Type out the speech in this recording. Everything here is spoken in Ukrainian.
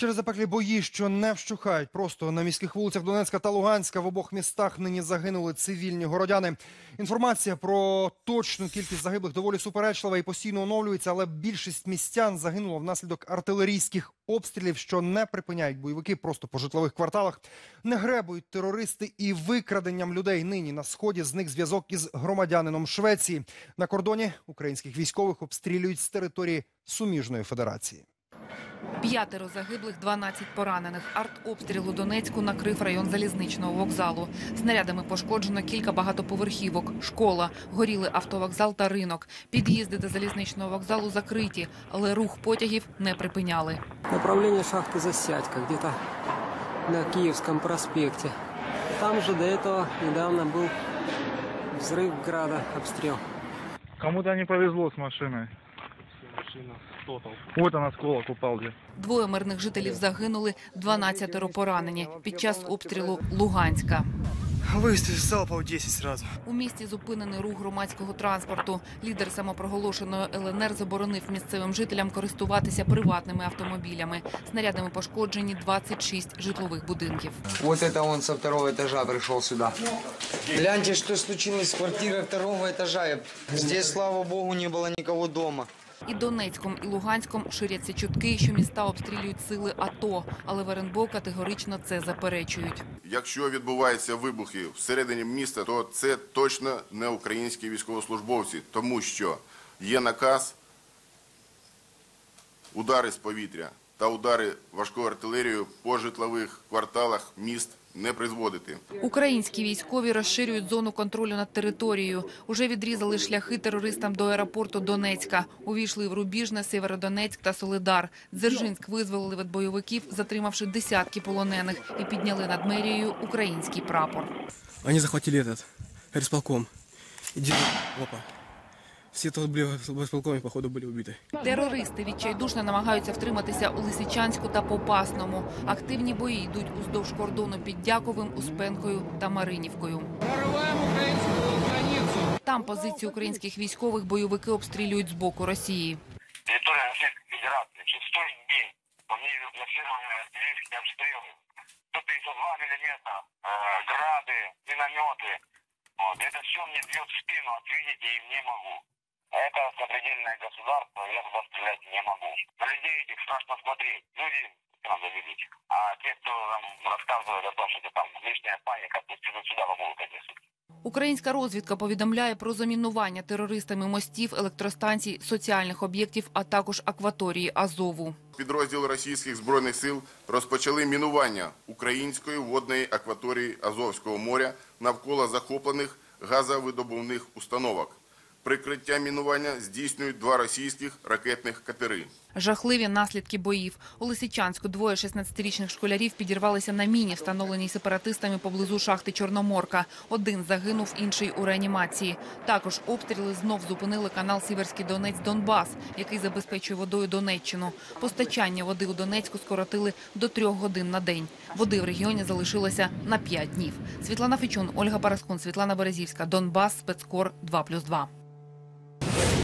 Через запеклі бої, що не вщухають, просто на міських вулицях Донецька та Луганська в обох містах нині загинули цивільні городяни. Інформація про точну кількість загиблих доволі суперечлива і постійно оновлюється, але більшість містян загинуло внаслідок артилерійських обстрілів, що не припиняють бойовики просто по житлових кварталах. Не гребують терористи і викраденням людей. Нині на сході зник зв'язок із громадянином Швеції. На кордоні українських військових обстрілюють з території суміжної федерації. П'ятеро загиблих, 12 поранених. Артобстріл у Донецьку накрив район залізничного вокзалу. Снарядами пошкоджено кілька багатоповерхівок, школа, горіли автовокзал та ринок. Під'їзди до залізничного вокзалу закриті, але рух потягів не припиняли. Направление шахты Засядька, где-то на Киевском проспекте. Там же до этого недавно был взрыв града, обстрел. Кому-то не повезло с машиной. Вот она осколок упал где. Двоє мирних жителів загинули, 12 поранені під час обстрілу Луганська. Выстрел залпов 10 сразу. У місті зупинений рух громадського транспорту. Лідер самопроголошеної ЛНР заборонив місцевим жителям користуватися приватними автомобілями. Снарядами пошкоджені 26 житлових будинків. Вот это он со второго этажа пришел сюда. Гляньте, что случилось с квартирой второго этажа. Здесь, слава богу, не было никого дома. І Донецьком, і Луганськом ширяться чутки, що міста обстрілюють сили АТО, але в РНБО категорично це заперечують. Якщо відбуваються вибухи всередині міста, то це точно не українські військовослужбовці, тому що є наказ удари з повітря та удари важкою артилерією по житлових кварталах міст не призводити. Українські військові розширюють зону контролю над територією. Уже відрізали шляхи терористам до аеропорту Донецька. Увійшли в Рубіжне, Сєвєродонецьк та Солидар. Дзержинськ визволили від бойовиків, затримавши десятки полонених, і підняли над мерією український прапор. Они захватили этот, горисполком. И дед- опа. Все тут были в исполкоме, походу, были убиты. Терористи відчайдушно намагаються втриматися у Лисичанську та Попасному. Активні бої йдуть уздовж кордону під Дяковим, Успенкою та Маринівкою. Там позиції українських військових бойовики обстрілюють з боку Росії. территория Российской Федерации. Шестой день по ней зафиксированы артиллерийские обстрелы. 132 миллиметра, э, грады, минометы. Вот. Это все мне бьет в спину, ответить я им не могу. Это сопредельное государство, я туда стрелять не могу. На людей этих страшно смотреть. Люди надо видеть. А те, кто там рассказывает о том, что это там лишняя паника, пусть идут сюда, помогут отнесут. Українська розвідка повідомляє про замінування терористами мостів, електростанцій, соціальних об'єктів, а також акваторії Азову. Підрозділи російських збройних сил розпочали мінування української водної акваторії Азовського моря навколо захоплених газовидобувних установок. Прикриття мінування здійснюють два російських ракетних катери. Жахливі наслідки боїв. У Лисичанську двоє 16-річних школярів підірвалися на міні, встановленій сепаратистами поблизу шахти Чорноморка. Один загинув, інший у реанімації. Також обстріли знов зупинили канал Сіверський Донець Донбас, який забезпечує водою Донеччину. Постачання води у Донецьку скоротили до трьох годин на день. Води в регіоні залишилося на п'ять днів. Світлана Фечун, Ольга Параскун, Світлана Березівська, Донбас, спецкор 2+,2.